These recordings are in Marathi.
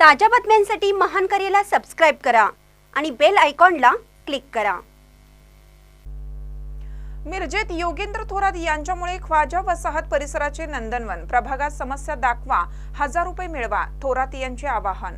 ताज्या बातम्यांसाठी महान करेला सबस्क्राईब करा आणि बेल आयकॉनला क्लिक करा. मिरजेत योगेंद्र थोरात यांच्यामुळे ख्वाजा वसाहत परिसराचे नंदनवन. प्रभागात समस्या दाखवा हजार रुपये मिळवा थोरात यांचे आवाहन.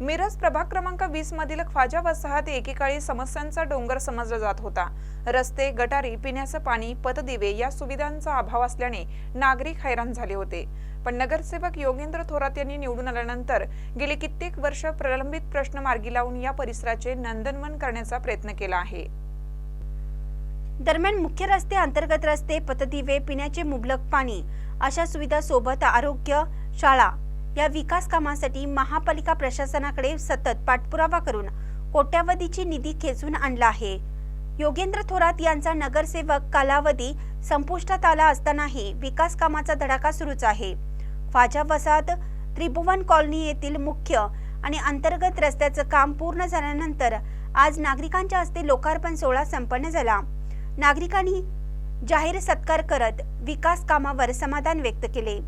मिरज प्रभाग क्रमांक वीस मधील ख्वाजा वसाहत एकेकाळी समस्यांचा डोंगर समजला जात होता. रस्ते गटारी पिण्याचं पाणी पतदिवे या सुविधांचा अभाव असल्याने नागरिक हैराण झाले होते. पण नगरसेवक योगेंद्र थोरात यांनी निवडून आल्यानंतर गेले कित्येक वर्ष प्रलंबित प्रश्न मार्गी लावून या परिसराचे नंदनवन करण्याचा प्रयत्न केला आहे. दरम्यान मुख्य रस्ते अंतर्गत रस्ते पतदिवे पिण्याचे मुबलक पाणी अशा सुविधा सोबत आरोग्य शाळा या विकास कामासाठी महापालिका प्रशासनाकडे सतत पाठपुरावा करून कोट्यावधीची निधी खेचून आणला आहे. योगेंद्र थोरात यांचा नगरसेवक कालावधी संपुष्टात आला असतानाही विकास कामाचा धडाका सुरूच आहे. फाजा वसाहत त्रिभुवन कॉलनी येथील मुख्य आणि अंतर्गत रस्त्याचं काम पूर्ण झाल्यानंतर आज नागरिकांच्या हस्ते लोकार्पण सोहळा संपन्न झाला. नागरिकांनी जाहीर सत्कार करत विकास कामावर समाधान व्यक्त केले.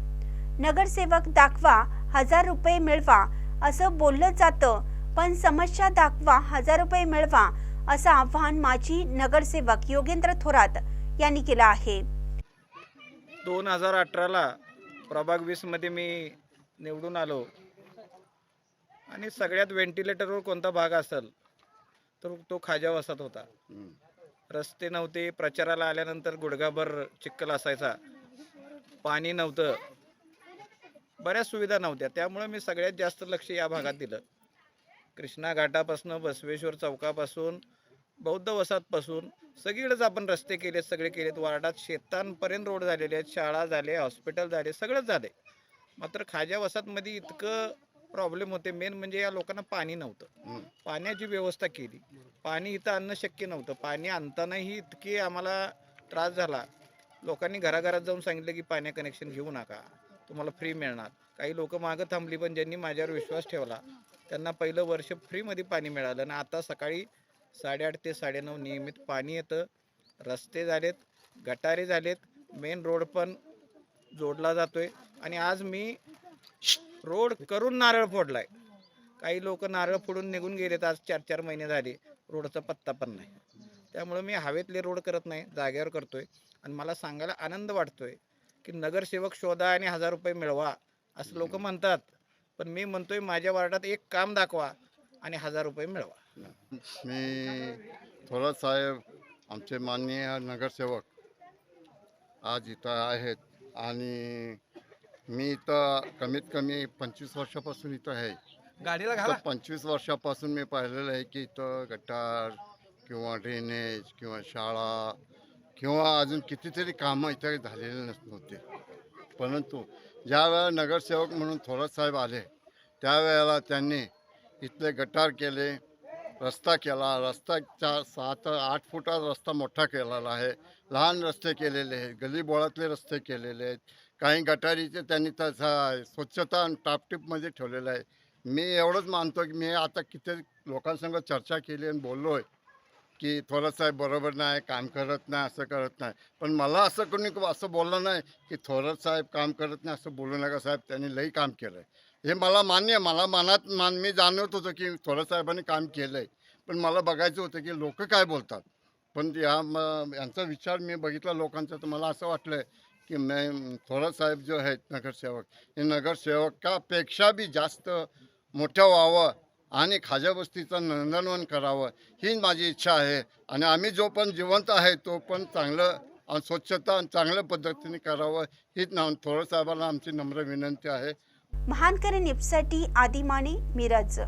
नगरसेवक दाखवा हजार रुपये मिळवा असं बोललं जातं. पण समस्या दाखवा हजार रुपये मिळवा असं आव्हान माजी नगरसेवक योगेंद्र थोरात यांनी केलं आहे. दोन हजार अठराला प्रभाग वीसमध्ये मी निवडून आलो. आणि सगळ्यात व्हेंटिलेटरवर कोणता भाग असेल तर तो खाजा वसात होता. रस्ते नव्हते प्रचाराला आल्यानंतर गुडघाभर चिखल असायचा. पाणी नव्हतं. बऱ्याच सुविधा नव्हत्या. त्यामुळे मी सगळ्यात जास्त लक्ष या भागात दिलं. कृष्णा घाटापासून बसवेश्वर चौकापासून बौद्ध वसाहतपासून. सगळीकडेच आपण रस्ते केलेत सगळे केलेत. वार्डात शेतांपर्यंत रोड झालेले आहेत शाळा झाले हॉस्पिटल झाले सगळंच झाले. मात्र खाजा वसाहतमध्ये इतकं प्रॉब्लेम होते. मेन म्हणजे या लोकांना पाणी नव्हतं. पाण्याची व्यवस्था केली. पाणी इथं आणणं शक्य नव्हतं. पाणी आणतानाही इतकी आम्हाला त्रास झाला. लोकांनी घराघरात जाऊन सांगितलं की पाण्या कनेक्शन घेऊ नका. तुम्हाला फ्री मिळणार. काही लोक मागं थांबली पण ज्यांनी माझ्यावर विश्वास ठेवला त्यांना पहिलं वर्ष फ्रीमध्ये पाणी मिळालं. आणि आता सकाळी साडेआठ ते साडेनऊ नियमित पाणी येतं. रस्ते झालेत गटारे झालेत. मेन रोड पण जोडला जातोय. आणि आज मी रोड करून नारळ फोडलाय. काही लोक नारळ फोडून निघून गेलेत. आज चार चार महिने झाले. रोडचा पत्ता पण नाही. त्यामुळे मी हवेतले रोड करत नाही जागेवर करतोय. आणि मला सांगायला आनंद वाटतोय. की नगरसेवक शोधा आणि हजार रुपये मिळवा असं लोक म्हणतात. पण मी म्हणतोय माझ्या वार्डात एक काम दाखवा आणि हजार रुपये मिळवा. मी थोरात साहेब आमचे माननीय नगरसेवक आज इथं आहेत आणि मी इथं कमीत कमी पंचवीस वर्षापासून इथं आहे. गाडीला तर घाला. पंचवीस वर्षापासून मी पाहिलेलं आहे की इथं गटार किंवा ड्रेनेज किंवा शाळा किंवा अजून कितीतरी कामं इथं झालेले नस नव्हते. परंतु ज्यावेळेला नगरसेवक म्हणून थोरात साहेब आले त्यावेळेला त्यांनी इथले गटार केले रस्ता केला. रस्ताच्या सात आठ फुटा रस्ता मोठा केलेला आहे. लहान रस्ते केलेले आहेत. गलीबोळातले रस्ते केलेले आहेत. काही गटारीचे त्यांनी तसा स्वच्छता आणि टापटीपमध्ये ठेवलेलं आहे. मी एवढंच मानतो की मी आता किती लोकांसंग चर्चा केली आणि बोललो आहे की थोरात साहेब बरोबर नाही काम करत नाही असं करत नाही. पण मला असं कोणी असं बोललं नाही की थोरात साहेब काम करत नाही असं बोलू नका साहेब त्यांनी लई काम केलं आहे हे मला मान्य आहे मला मनात मान मी जाणवत होतं की थोरात साहेबांनी काम केलं आहे पण मला बघायचं होतं की लोक काय बोलतात. पण या म यांचा विचार मी बघितला लोकांचा तर मला असं वाटलं की मी थोरात साहेब जो आहेत नगरसेवक हे नगरसेवकापेक्षा बी जास्त मोठं व्हावं आणि खाजाबस्तीचं नंदनवन करावं ही माझी इच्छा आहे. आणि आम्ही जो पण जिवंत आहे तो पण चांगलं आणि स्वच्छता आणि चांगल्या पद्धतीने करावं हीच ना थोरात साहेबांना आमची नम्र विनंती आहे. महानकरी निपसाठी आदिमाने मिरज.